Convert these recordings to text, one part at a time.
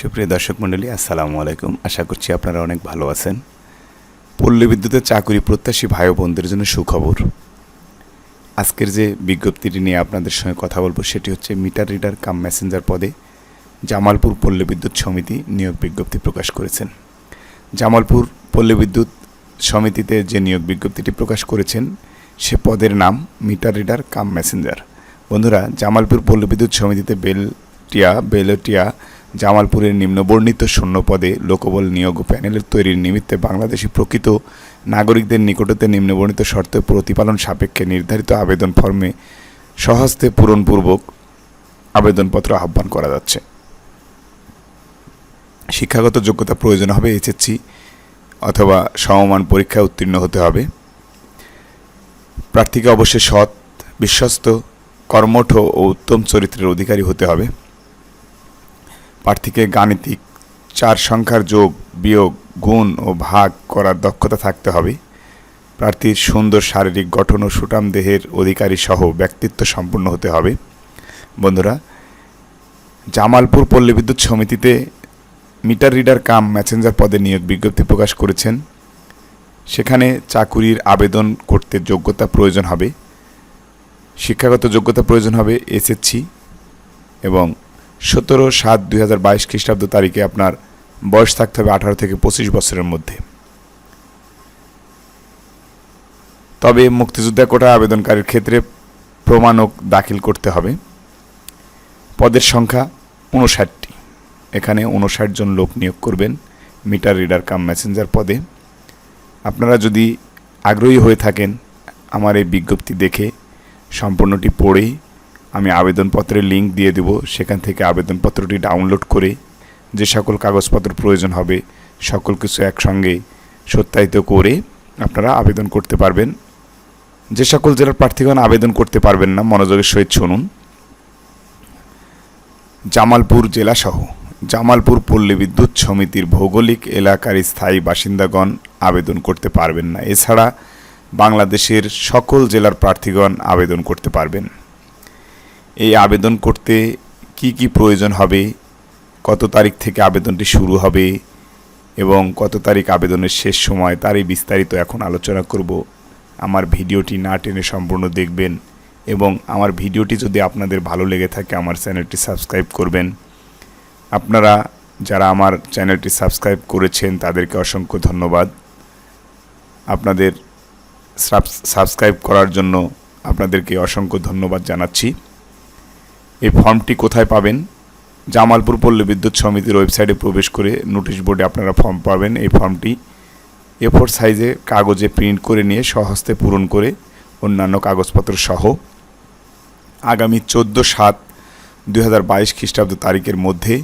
সুপ্রিয় দর্শক মণ্ডলী, আসসালামু আলাইকুম। আশা করছি আপনারা অনেক ভালো আছেন। পল্লী বিদ্যুতের চাকুরি প্রত্যাশী ভাই বোনদের জন্য সুখবর। আজকের যে বিজ্ঞপ্তিটি নিয়ে আপনাদের সঙ্গে কথা বলব, সেটি হচ্ছে মিটার রিডার কাম মেসেঞ্জার পদে জামালপুর পল্লী বিদ্যুৎ সমিতি নিয়োগ বিজ্ঞপ্তি প্রকাশ করেছেন। জামালপুর পল্লী বিদ্যুৎ সমিতিতে যে নিয়োগ বিজ্ঞপ্তিটি প্রকাশ করেছেন, সে পদের নাম মিটার রিডার কাম মেসেঞ্জার। বন্ধুরা, জামালপুর পল্লী বিদ্যুৎ সমিতিতে বেলটিয়া বেলটিয়া জামালপুরের নিম্নবর্ণিত শূন্য পদে লোকবল নিয়োগ প্যানেলের তৈরির নিমিত্তে বাংলাদেশি প্রকৃত নাগরিকদের নিকটতে নিম্নবর্ণিত শর্ত প্রতিপালন সাপেক্ষে নির্ধারিত আবেদন ফর্মে সহস্তে পূরণপূর্বক আবেদনপত্র আহ্বান করা যাচ্ছে। শিক্ষাগত যোগ্যতা প্রয়োজন হবে এইচএসসি অথবা সমমান পরীক্ষায় উত্তীর্ণ হতে হবে। প্রার্থীকে অবশ্যই সৎ, বিশ্বস্ত, কর্মঠ ও উত্তম চরিত্রের অধিকারী হতে হবে। প্রার্থীকে গাণিতিক চার সংখ্যার যোগ, বিয়োগ, গুণ ও ভাগ করার দক্ষতা থাকতে হবে। প্রার্থীর সুন্দর শারীরিক গঠন ও সুটাম দেহের অধিকারী সহ ব্যক্তিত্ব সম্পন্ন হতে হবে। বন্ধুরা, জামালপুর পল্লী বিদ্যুৎ সমিতিতে মিটার রিডার কাম ম্যাসেঞ্জার পদে নিয়োগ বিজ্ঞপ্তি প্রকাশ করেছেন। সেখানে চাকুরির আবেদন করতে যোগ্যতা প্রয়োজন হবে। শিক্ষাগত যোগ্যতা প্রয়োজন হবে এসএসসি এবং সতেরো সাত দুই হাজার বাইশ খ্রিস্টাব্দ তারিখে আপনার বয়স থাকতে হবে আঠারো থেকে পঁচিশ বছরের মধ্যে। তবে মুক্তিযোদ্ধা কোটা আবেদনকারীর ক্ষেত্রে প্রমাণক দাখিল করতে হবে। পদের সংখ্যা উনষাটটি। এখানে উনষাট জন লোক নিয়োগ করবেন মিটার, রিডার, কাম মেসেঞ্জার পদে। আপনারা যদি আগ্রহী হয়ে থাকেন আমার এই বিজ্ঞপ্তি দেখে সম্পূর্ণটি পড়ে আমি আবেদনপত্রের লিঙ্ক দিয়ে দেব। সেখান থেকে আবেদনপত্রটি ডাউনলোড করে যে সকল কাগজপত্র প্রয়োজন হবে, সকল কিছু একসঙ্গে সত্যায়িত করে আপনারা আবেদন করতে পারবেন। যে সকল জেলার প্রার্থীগণ আবেদন করতে পারবেন না, মনোযোগের সহিত শুনুন। জামালপুর জেলাসহ জামালপুর পল্লী বিদ্যুৎ সমিতির ভৌগোলিক এলাকার স্থায়ী বাসিন্দাগণ আবেদন করতে পারবেন না। এছাড়া বাংলাদেশের সকল জেলার প্রার্থীগণ আবেদন করতে পারবেন। এই আবেদন করতে কি কি প্রয়োজন হবে? কত তারিখ থেকে আবেদনটি শুরু হবে? এবং কত তারিখ আবেদনের শেষ সময়? তারই বিস্তারিত এখন আলোচনা করব। আমার ভিডিওটি না টেনে সম্পূর্ণ দেখবেন এবং আমার ভিডিওটি যদি আপনাদের ভালো লেগে থাকে, আমার চ্যানেলটি সাবস্ক্রাইব করবেন। আপনারা যারা আমার চ্যানেলটি সাবস্ক্রাইব করেছেন, তাদেরকে অসংখ্য ধন্যবাদ। আপনাদের সাবস্ক্রাইব করার জন্য আপনাদেরকে অসংখ্য ধন্যবাদ জানাচ্ছি। এই ফর্মটি কোথায় পাবেন? জামালপুর পল্লী বিদ্যুৎ সমিতির ওয়েবসাইটে প্রবেশ করে নোটিশ বোর্ডে আপনারা ফর্ম পাবেন এই ফর্মটি। এ ফোর সাইজে কাগজে প্রিন্ট করে নিয়ে স্বহস্তে পূরণ করে অন্যান্য কাগজপত্র সহ আগামী চোদ্দ সাত দুই হাজার বাইশ খ্রিস্টাব্দ তারিখের মধ্যে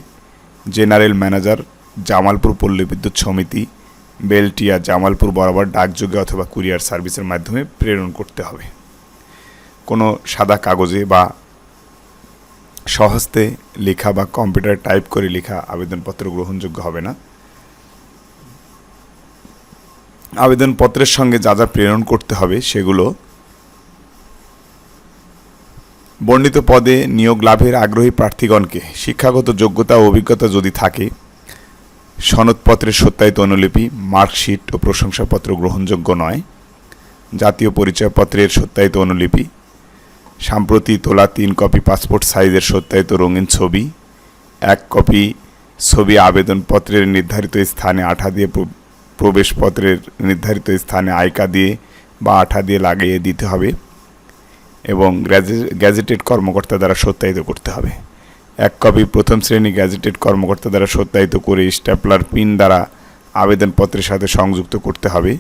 জেনারেল ম্যানেজার জামালপুর পল্লী বিদ্যুৎ সমিতি, বেলটিয়া জামালপুর বরাবর ডাকযোগে অথবা কুরিয়ার সার্ভিসের মাধ্যমে প্রেরণ করতে হবে। কোনো সাদা কাগজে বা সহস্তে লেখা বা কম্পিউটার টাইপ করে লেখা আবেদনপত্র গ্রহণযোগ্য হবে না। আবেদনপত্রের সঙ্গে যা যা প্রেরণ করতে হবে সেগুলো বর্ণিত পদে নিয়োগ লাভের আগ্রহী প্রার্থীগণকে শিক্ষাগত যোগ্যতা ও অভিজ্ঞতা যদি থাকে, সনদপত্রের সত্যায়িত অনুলিপি, মার্কশিট ও প্রশংসাপত্র গ্রহণযোগ্য নয়। জাতীয় পরিচয়পত্রের সত্যায়িত অনুলিপি সাম্প্রতি তোলা তিন কপি পাসপোর্ট সাইজের সত্যায়িত রঙিন ছবি, এক কপি ছবি আবেদনপত্রের নির্ধারিত স্থানে আঠা দিয়ে প্রবেশপত্রের নির্ধারিত স্থানে আয়কা দিয়ে বা আঠা দিয়ে লাগিয়ে দিতে হবে এবং গ্যাজেটেড কর্মকর্তা দ্বারা সত্যায়িত করতে হবে। এক কপি প্রথম শ্রেণি গ্যাজেটেড কর্মকর্তা দ্বারা সত্যায়িত করে স্ট্যাপলার পিন দ্বারা আবেদনপত্রের সাথে সংযুক্ত করতে হবে।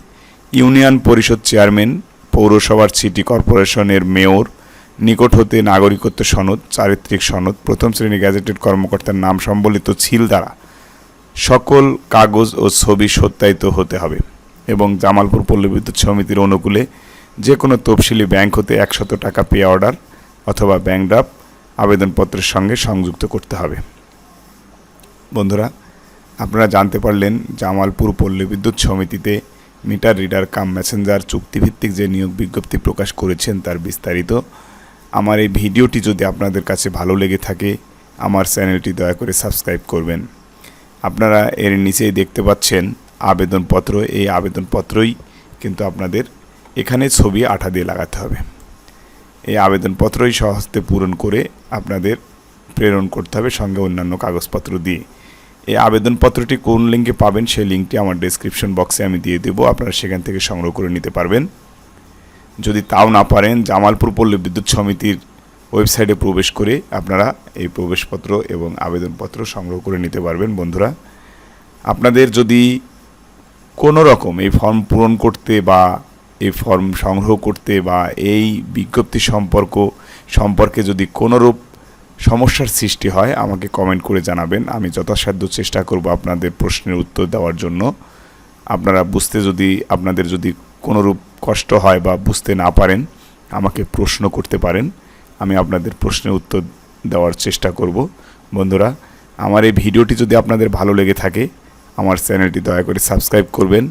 ইউনিয়ন পরিষদ চেয়ারম্যান, পৌরসভার সিটি কর্পোরেশনের মেয়র নিকট হতে নাগরিকত্ব সনদ, চারিত্রিক সনদ, প্রথম শ্রেণি গ্যাজেটেড কর্মকর্তার নাম সম্বলিত ছিল দ্বারা সকল কাগজ ও ছবি সত্যায়িত হতে হবে এবং জামালপুর পল্লী বিদ্যুৎ সমিতির অনুকূলে যে কোনো তফসিলি ব্যাংক হতে একশত টাকা পে অর্ডার অথবা ব্যাংক ড্রাফট আবেদনপত্রের সঙ্গে সংযুক্ত করতে হবে। বন্ধুরা, আপনারা জানতে পারলেন জামালপুর পল্লী বিদ্যুৎ সমিতিতে মিটার রিডার কাম মেসেঞ্জার চুক্তিভিত্তিক যে নিয়োগ বিজ্ঞপ্তি প্রকাশ করেছেন তার বিস্তারিত। আমার এই ভিডিওটি যদি আপনাদের কাছে ভালো লেগে থাকে, আমার চ্যানেলটি দয়া করে সাবস্ক্রাইব করবেন। আপনারা এর নিচেই দেখতে পাচ্ছেন আবেদনপত্র। এই আবেদনপত্রই কিন্তু আপনাদের এখানে ছবি আঠা দিয়ে লাগাতে হবে। এই আবেদনপত্রই সহস্তে পূরণ করে আপনাদের প্রেরণ করতে হবে সঙ্গে অন্যান্য কাগজপত্র দিয়ে। এই আবেদনপত্রটি কোন লিঙ্কে পাবেন সেই লিঙ্কটি আমার ডেসক্রিপশন বক্সে আমি দিয়ে দেবো। আপনারা সেখান থেকে সংগ্রহ করে নিতে পারবেন। যদি তাও না পারেন জামালপুর পল্লী বিদ্যুৎ সমিতির ওয়েবসাইটে প্রবেশ করে আপনারা এই প্রবেশপত্র এবং আবেদনপত্র সংগ্রহ করে নিতে পারবেন, বন্ধুরা। আপনাদের যদি কোনো রকম এই ফর্ম পূরণ করতে বা এই ফর্ম সংগ্রহ করতে বা এই বিজ্ঞপ্তি সম্পর্ক সম্পর্কে যদি কোনোরূপ সমস্যার সৃষ্টি হয়, আমাকে কমেন্ট করে জানাবেন। আমি যথাসাধ্য চেষ্টা করব আপনাদের প্রশ্নের উত্তর দেওয়ার জন্য। আপনারা বুঝতে যদি, আপনাদের যদি কোনোরূপ কষ্ট হয় বা বুঝতে না পারেন, আমাকে প্রশ্ন করতে পারেন, আমি আপনাদের প্রশ্নের উত্তর দেওয়ার চেষ্টা করব। বন্ধুরা, আমার এই ভিডিওটি যদি আপনাদের ভালো লেগে থাকে, আমার চ্যানেলটি দয়া করে সাবস্ক্রাইব করবেন।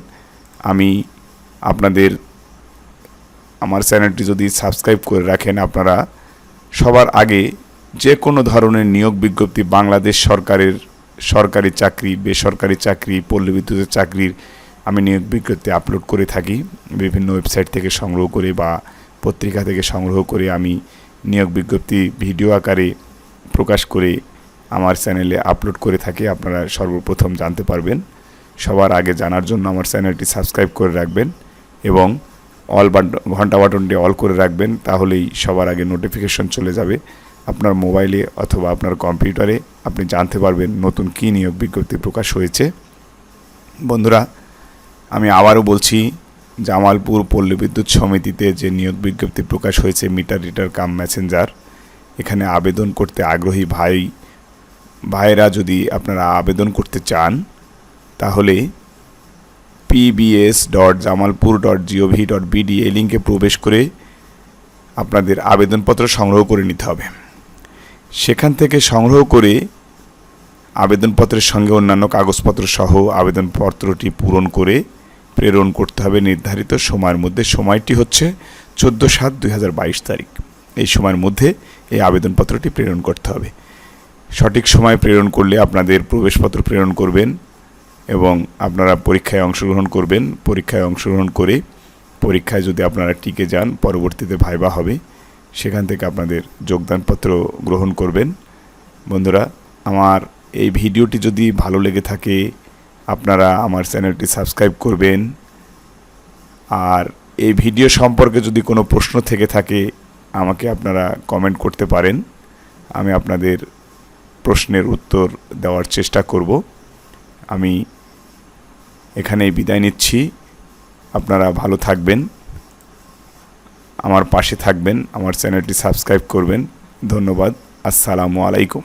আমি আপনাদের, আমার চ্যানেলটি যদি সাবস্ক্রাইব করে রাখেন আপনারা, সবার আগে যে কোনো ধরনের নিয়োগ বিজ্ঞপ্তি বাংলাদেশ সরকারের সরকারি চাকরি, বেসরকারি চাকরি, পল্লী বিদ্যুতের চাকরির আমি নিয়োগ বিজ্ঞপ্তি আপলোড করে থাকি, বিভিন্ন ওয়েবসাইট থেকে সংগ্রহ করে বা পত্রিকা থেকে সংগ্রহ করে আমি নিয়োগ বিজ্ঞপ্তি ভিডিও আকারে প্রকাশ করে আমার চ্যানেলে আপলোড করে থাকি, আপনারা সর্বপ্রথম জানতে পারবেন। সবার আগে জানার জন্য আমার চ্যানেলটি সাবস্ক্রাইব করে রাখবেন এবং অল ঘণ্টা বাটনটি অল করে রাখবেন, তাহলেই সবার আগে নোটিফিকেশন চলে যাবে। আপনার মোবাইলে অথবা আপনার কম্পিউটারে আপনি জানতে পারবেন নতুন কী নিয়োগ বিজ্ঞপ্তি প্রকাশ হয়েছে। বন্ধুরা আমি আবারও বলছি, জামালপুর পল্লী বিদ্যুৎ সমিতিতে যে নিয়োগ বিজ্ঞপ্তি প্রকাশ হয়েছে, মিটার রিটার কাম মেসেঞ্জার, এখানে আবেদন করতে আগ্রহী ভাই ভাইরা যদি আপনারা আবেদন করতে চান, তাহলে PBS dot Jamalpur dot gov dot BD এই লিঙ্কে প্রবেশ করে আপনাদের আবেদনপত্র সংগ্রহ করে নিতে হবে। সেখান থেকে সংগ্রহ করে আবেদনপত্রের সঙ্গে অন্যান্য কাগজপত্র সহ আবেদনপত্রটি পূরণ করে প্রেরণ করতে হবে নির্ধারিত সময়ের মধ্যে। সময়টি হচ্ছে চোদ্দ সাত দুই তারিখ। এই সময়ের মধ্যে এই আবেদনপত্রটি প্রেরণ করতে হবে। সঠিক সময় প্রেরণ করলে আপনাদের প্রবেশপত্র প্রেরণ করবেন এবং আপনারা পরীক্ষায় অংশগ্রহণ করবেন। পরীক্ষায় অংশগ্রহণ করে পরীক্ষায় যদি আপনারা টিকে যান, পরবর্তীতে ভাইবা হবে, সেখান থেকে আপনাদের যোগদানপত্র গ্রহণ করবেন। বন্ধুরা, আমার এই ভিডিওটি যদি ভালো লেগে থাকে আপনারা আমার চ্যানেলটি সাবস্ক্রাইব করবেন। আর এই ভিডিও সম্পর্কে যদি কোনো প্রশ্ন থেকে থাকে, আমাকে আপনারা কমেন্ট করতে পারেন। আমি আপনাদের প্রশ্নের উত্তর দেওয়ার চেষ্টা করব। আমি এখানেই বিদায় নিচ্ছি। আপনারা ভালো থাকবেন। আমার পাশে থাকবেন, আমার চ্যানেলটি সাবস্ক্রাইব করবেন। ধন্যবাদ। আসসালামু আলাইকুম।